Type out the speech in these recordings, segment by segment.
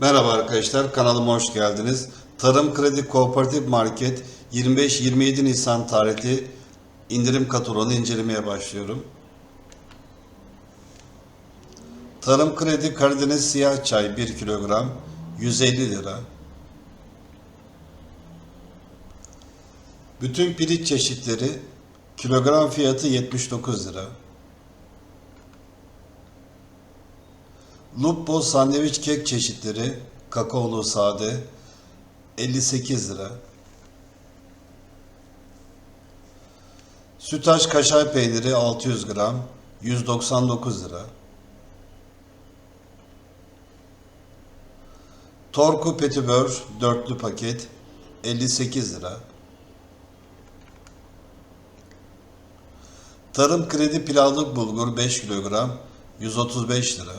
Merhaba arkadaşlar, kanalıma hoş geldiniz. Tarım Kredi Kooperatif Market 25-27 Nisan tarihli indirim kataloğunu incelemeye başlıyorum. Tarım Kredi Karadeniz Siyah Çay 1 kilogram 150 lira. Bütün pirinç çeşitleri kilogram fiyatı 79 lira. Lupo sandviç kek çeşitleri kakaolu sade 58 lira. Sütaş kaşar peyniri 600 gram 199 lira. Torku petibör dörtlü paket 58 lira. Tarım kredi pilavlık bulgur 5 kilogram 135 lira.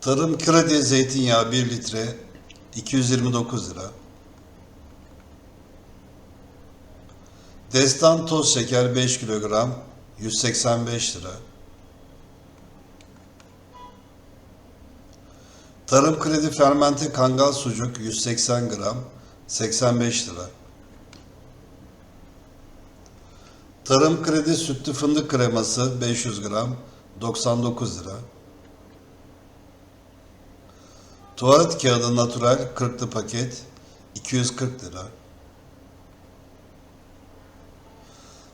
Tarım kredi zeytinyağı 1 litre 229 lira. Destan toz şeker 5 kilogram 185 lira. Tarım kredi fermente kangal sucuk 180 gram 85 lira. Tarım kredi sütlü fındık kreması 500 gram 99 lira. Tuvalet kağıdı natural 40'lı paket 240 lira.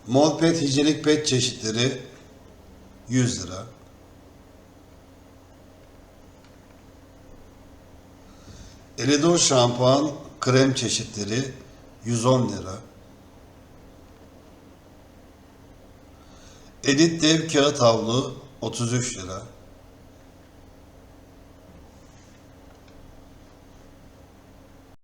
Mol pet hijyenik pet çeşitleri 100 lira. Elidor şampuan krem çeşitleri 110 lira. Elit dev kağıt havlu 33 lira.